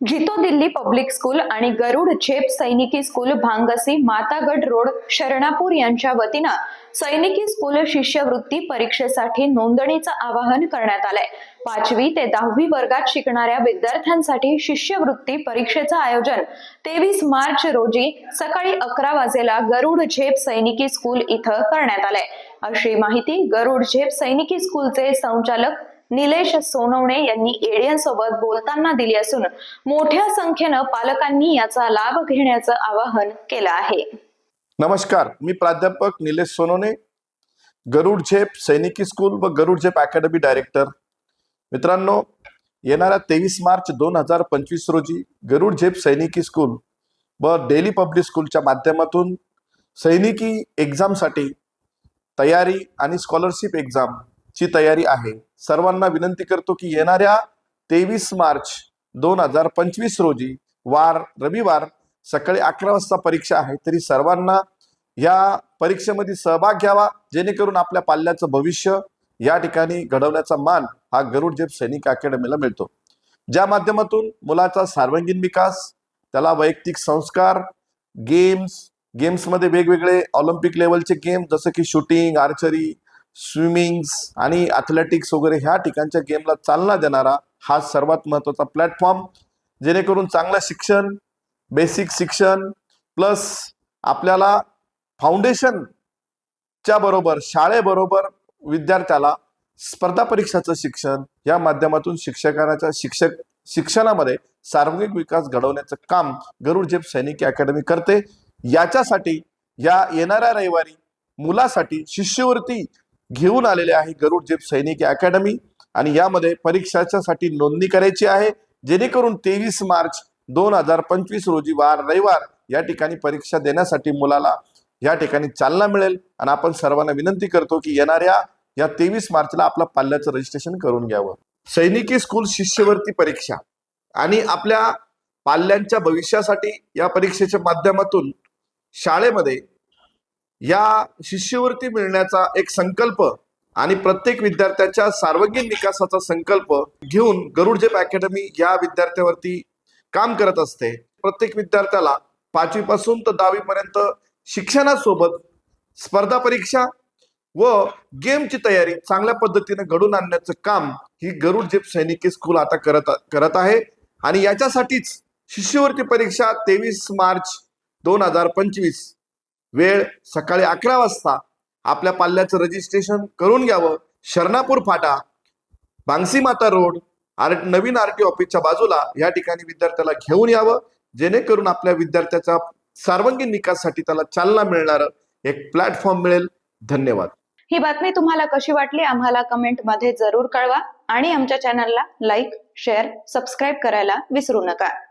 जितो Delhi public school आणि गरुड झेप सैनिकी स्कूल भांगसी मातागड रोड शरणापूर यांच्या वतीनं सैनिकी स्कूल शिष्यवृत्ती परीक्षेसाठी नोंदणीचं आवाहन करण्यात आलंय. पाचवी ते दहावी वर्गात शिकणाऱ्या विद्यार्थ्यांसाठी शिष्यवृत्ती परीक्षेचं आयोजन तेवीस मार्च रोजी सकाळी अकरा वाजेला गरुड झेप सैनिकी स्कूल इथं करण्यात आलंय. अशी माहिती गरुड झेप सैनिकी स्कूलचे संचालक निलेश सोनवणे यांनी एडियन सोबत बोलताना दिली असून मोठ्या संख्येनं पालकांनी याचा लाभ घेण्याचं आवाहन केलं आहे. नमस्कार मी प्राध्यापक निलेश सोनवणे गरुड झेप सैनिकी स्कूल व गरुड झेप अकॅडमी डायरेक्टर. मित्रांनो येणाऱ्या तेवीस मार्च दोन हजार पंचवीस रोजी गरुड झेप सैनिकी स्कूल व डेली पब्लिक स्कूलच्या माध्यमातून सैनिकी एक्झामसाठी तयारी आणि स्कॉलरशिप एक्झाम ची तयारी आहे. सर्वांना विनंती करतो की येणाऱ्या तेवीस मार्च दोन हजार पंचवीस रोजी वार रविवार सकाळी अकरा वाजता परीक्षा आहे. तरी सर्वांना या परीक्षेमध्ये सहभाग घ्यावा जेणेकरून आपल्या पाल्याचं भविष्य या ठिकाणी घडवण्याचा मान हा गरुड जेप सैनिक अकॅडमीला मिळतो. ज्या माध्यमातून मुलाचा सर्वांगीण विकास त्याला वैयक्तिक संस्कार गेम्स गेम्समध्ये वेगवेगळे ऑलिम्पिक लेवलचे गेम जसं की शूटिंग आर्चरी स्विमिंग्स आणि ॲथलेटिक्स वगैरे ह्या ठिकाणच्या गेमला चालना देणारा हा सर्वात महत्त्वाचा प्लॅटफॉर्म जेणेकरून चांगलं शिक्षण बेसिक शिक्षण प्लस आपल्याला फाउंडेशनच्या बरोबर शाळेबरोबर विद्यार्थ्याला स्पर्धा परीक्षाचं शिक्षण या माध्यमातून शिक्षकांच्या शिक्षक शिक्षणामध्ये सार्वजनिक विकास घडवण्याचं काम गरुड झेप सैनिकी अकॅडमी करते. याच्यासाठी या येणाऱ्या रविवारी मुलासाठी शिष्यवृत्ती घेऊन आलेले आहे गरुड जेप सैनिकी अकॅडमी आणि यामध्ये परीक्षाच्यासाठी नोंदणी करायची आहे. जेणेकरून तेवीस मार्च दोन हजार पंचवीस रोजी वार रविवार या ठिकाणी परीक्षा देण्यासाठी मुलाला या ठिकाणी चालना मिळेल. आणि आपण सर्वांना विनंती करतो की येणाऱ्या या तेवीस मार्चला आपल्या पाल्याचं रजिस्ट्रेशन करून घ्यावं. सैनिकी स्कूल शिष्यवृत्ती परीक्षा आणि आपल्या पाल्यांच्या भविष्यासाठी या परीक्षेच्या माध्यमातून शाळेमध्ये या शिष्यवृत्ती मिळण्याचा एक संकल्प आणि प्रत्येक विद्यार्थ्याच्या सार्वजनिक विकासाचा संकल्प घेऊन गरुडजेप अकॅडमी या विद्यार्थ्यावरती काम करत असते. प्रत्येक विद्यार्थ्याला पाचवी पासून तर दहावी पर्यंत शिक्षणासोबत स्पर्धा परीक्षा व गेमची तयारी चांगल्या पद्धतीने घडून आणण्याचं काम ही गरुड जेप सैनिकी स्कूल आता करत करत आहे. आणि याच्यासाठीच शिष्यवृत्ती परीक्षा तेवीस मार्च दोन हजार पंचवीस वेळ सकाळी अकरा वाजता आपल्या पाल्याचं रजिस्ट्रेशन करून घ्यावं. शरणापूर फाटा बांगसी माता रोड आर नवीन आर टी ऑफिसच्या बाजूला या ठिकाणी विद्यार्थ्याला घेऊन यावं. जेणेकरून आपल्या विद्यार्थ्याचा सार्वंगीण विकासासाठी त्याला चालना मिळणार. एक प्लॅटफॉर्म मिळेल. धन्यवाद. ही बातमी तुम्हाला कशी वाटली आम्हाला कमेंटमध्ये जरूर कळवा. आणि आमच्या चॅनलला लाईक शेअर सबस्क्राईब करायला विसरू नका.